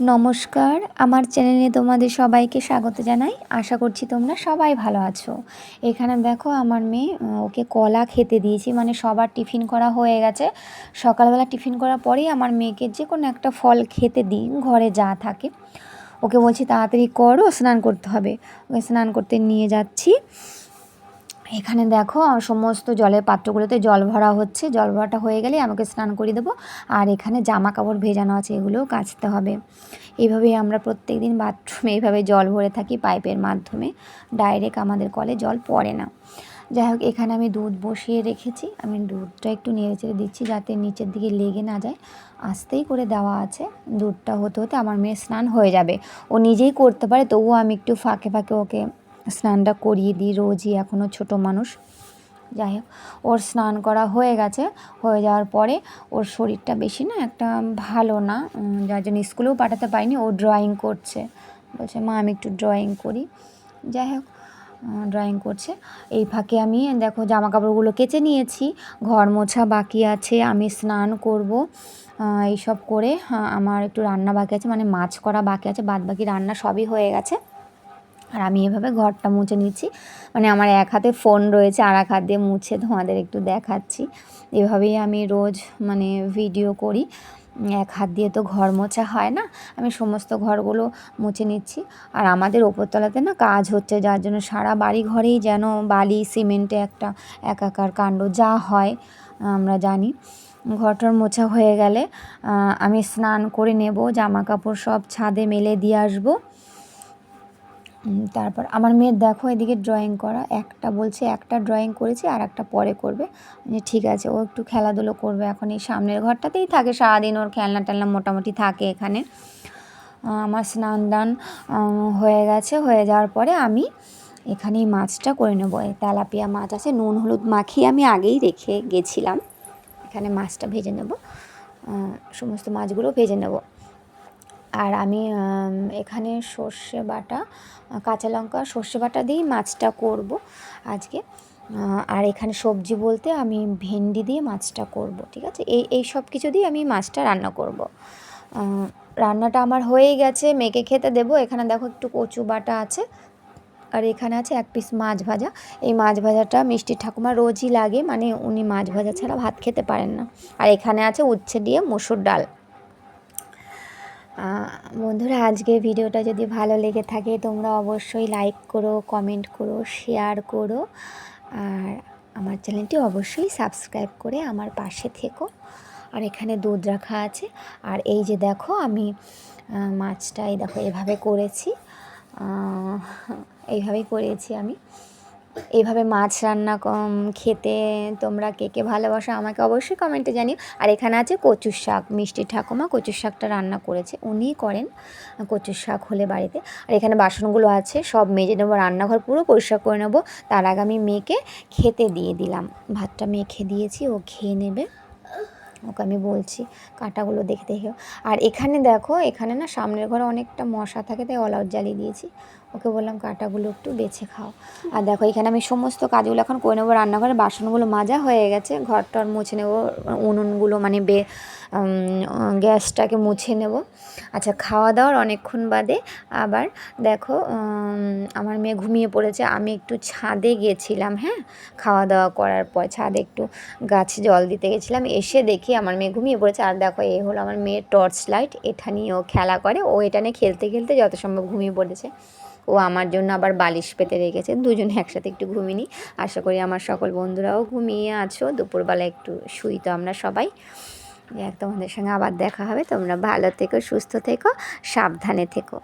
নমস্কার। আমার চ্যানেলে তোমাদের সবাইকে স্বাগত জানাই। আশা করছি তোমরা সবাই ভালো আছো। এখানে দেখো আমার মেয়ে ওকে কলা খেতে দিয়েছি। মানে সবার টিফিন করা হয়ে গেছে। সকালবেলা টিফিন করার পরেই আমার মেয়েকে যে কোনো একটা ফল খেতে দিই, ঘরে যা থাকে। ওকে বলছি, তাড়াতাড়ি করো, স্নান করতে হবে। ওকে স্নান করতে নিয়ে যাচ্ছি। এখানে দেখো সমস্ত জলের পাত্রগুলোতে জল ভরা হচ্ছে। জল ভরাটা হয়ে গেলে আমাকে স্নান করিয়ে দেবো। আর এখানে জামা কাপড় ভেজানো আছে, এগুলোও কাচতে হবে। এইভাবেই আমরা প্রত্যেক দিন বাথরুমে এইভাবে জল ভরে থাকি পাইপের মাধ্যমে। ডাইরেক্ট আমাদের কলে জল পড়ে না। যাই হোক, এখানে আমি দুধ বসিয়ে রেখেছি। আমি দুধটা একটু নেড়ে চেড়ে দিচ্ছি যাতে নিচের দিকে লেগে না যায়। আস্তেই করে দেওয়া আছে। দুধটা হতে হতে আমার মেয়ে স্নান হয়ে যাবে। ও নিজেই করতে পারে, তবুও আমি একটু ফাঁকে ফাঁকে ওকে স্নানটা করিয়ে দিই রোজই এখনও ছোট মানুষ। যাই হোক ওর স্নান করা হয়ে গেছে। হয়ে যাওয়ার পরে ওর শরীরটা বেশি না একটা ভালো না যার জন্য স্কুলেও পাঠাতে পারিনি ও ড্রয়িং করছে। বলছে মা আমি একটু ড্রয়িং করি। যাই হোক ড্রয়িং করছে। এই ফাঁকে আমি দেখো জামা কাপড়গুলো কেচে নিয়েছি ঘর মোছা বাকি আছে আমি স্নান করব। এইসব করে আহ, আমার একটু রান্না বাকি আছে মানে মাছ করা বাকি আছে বাদ বাকি রান্না সবই হয়ে গেছে। আর আমি এভাবে ঘরটা মুছে নিচ্ছি। মানে আমার এক হাতে ফোন রয়েছে, আর এক হাত দিয়ে মুছে তোমাদের একটু দেখাচ্ছি। এভাবেই আমি রোজ মানে ভিডিও করি। এক হাত দিয়ে তো ঘর মোছা হয় না, আমি সমস্ত ঘরগুলো মুছে নিচ্ছি। আর আমাদের ওপরতলাতে না কাজ হচ্ছে, যার জন্য সারা বাড়ি ঘরেই যেন বালি, সিমেন্টে একটা একাকার কাণ্ড যা হয়, আমরা জানি। ঘরটার মোছা হয়ে গেলে আমি স্নান করে নেব জামা কাপড় সব ছাদে মেলে দিয়ে আসব। তারপর আমার মেয়ের দেখো এদিকে ড্রয়িং করা। একটা বলছে, একটা ড্রয়িং করেছি আর একটা পরে করবে। যে ঠিক আছে, ও একটু খেলাধুলো করবে। এখন এই সামনের ঘরটাতেই থাকে, সারাদিন ওর খেলনা টেলনা মোটামুটি থাকে এখানে। আমার স্নান দান হয়ে গেছে। হয়ে যাওয়ার পরে আমি এখানেই মাছটা করে নেব। তেলাপিয়া মাছ আছে, নুন, হলুদ মাখিয়ে আমি আগেই রেখে গেছিলাম। এখানে মাছটা ভেজে নেব। সমস্ত মাছগুলো ভেজে নেব। আর আমি এখানে সর্ষে বাটা, কাঁচা লঙ্কা, সর্ষে বাটা দিয়েই মাছটা করব আজকে। আর এখানে সবজি বলতে আমি ভেন্ডি দিয়ে মাছটা করব, ঠিক আছে? এই এই সব কিছু দিয়ে আমি মাছটা রান্না করব। রান্নাটা আমার হয়েই গেছে মেয়েকে খেতে দেবো। এখানে দেখো একটু কচু বাটা আছে। আর এখানে আছে এক পিস মাছ ভাজা। এই মাছ ভাজাটা মিষ্টি ঠাকুমা রোজই লাগে মানে উনি মাছ ভাজা ছাড়া ভাত খেতে পারেন না। আর এখানে আছে উচ্ছে দিয়ে মসুর ডাল। বন্ধুরা আজকে ভিডিওটা যদি ভালো লেগে থাকে, তোমরা অবশ্যই লাইক করো কমেন্ট করো শেয়ার করো, আর আমার চ্যানেলটি অবশ্যই সাবস্ক্রাইব করে আমার পাশে থেকো। আর এখানে দুধ রাখা আছে। আর এই যে দেখো, আমি মাছটা এই দেখো, এভাবে করেছি। এইভাবেই করেছি আমি। এইভাবে মাছ রান্না খেতে তোমরা কে কে ভালোবাসো আমাকে অবশ্যই কমেন্টে জানিও। আর এখানে আছে কচুর শাক মিষ্টি ঠাকুমা কচুর শাকটা রান্না করেছে। উনিই করেন কচুর শাক হলে বাড়িতে। আর এখানে বাসনগুলো আছে, সব মেজে নেব, রান্নাঘর পুরো পরিষ্কার করে নেব। তার আগে আমি মেয়েকে খেতে দিয়ে দিলাম। ভাতটা মেখে দিয়েছি, ও খেয়ে নেবে। ওকে আমি বলছি, কাঁটাগুলো দেখে দেখে আর এখানে দেখো, এখানে না সামনের ঘরে অনেকটা মশা থাকে, তাই অল আউট জ্বালিয়ে দিয়েছি। ওকে বললাম, কাঁটাগুলো একটু বেছে খাও। আর দেখো, এখানে আমি সমস্ত কাজগুলো এখন করে নেব। রান্নাঘরে বাসনগুলো মাজা হয়ে গেছে, ঘরটর মুছে নেব, উনুনগুলো মানে বে গ্যাসটাকে মুছে নেব। আচ্ছা খাওয়া দাওয়ার অনেকক্ষণ বাদে আবার দেখো আমার মেয়ে ঘুমিয়ে পড়েছে। আমি একটু ছাদে গিয়েছিলাম হ্যাঁ? খাওয়া দাওয়া করার পর ছাদে একটু গাছে জল দিতে গেছিলাম। এসে দেখি আমার মেয়ে ঘুমিয়ে পড়েছে। আর দেখো এই হলো আমার মেয়ের টর্চ লাইট এটা নিয়ে ও খেলা করে। ও এটা নিয়ে খেলতে খেলতে যত সম্ভব ঘুমিয়ে পড়েছে। ও আমার জন্য আবার বালিশ পেতে রেখেছে। দুজনে একসাথে একটু ঘুমিনি। আশা করি আমার সকল বন্ধুরাও ঘুমিয়ে আছো। দুপুরবেলা একটু শুই তো আমরা সবাই। তোমাদের সঙ্গে আবার দেখা হবে। তোমরা ভালো থেকো, সুস্থ থেকো, সাবধানে থেকো।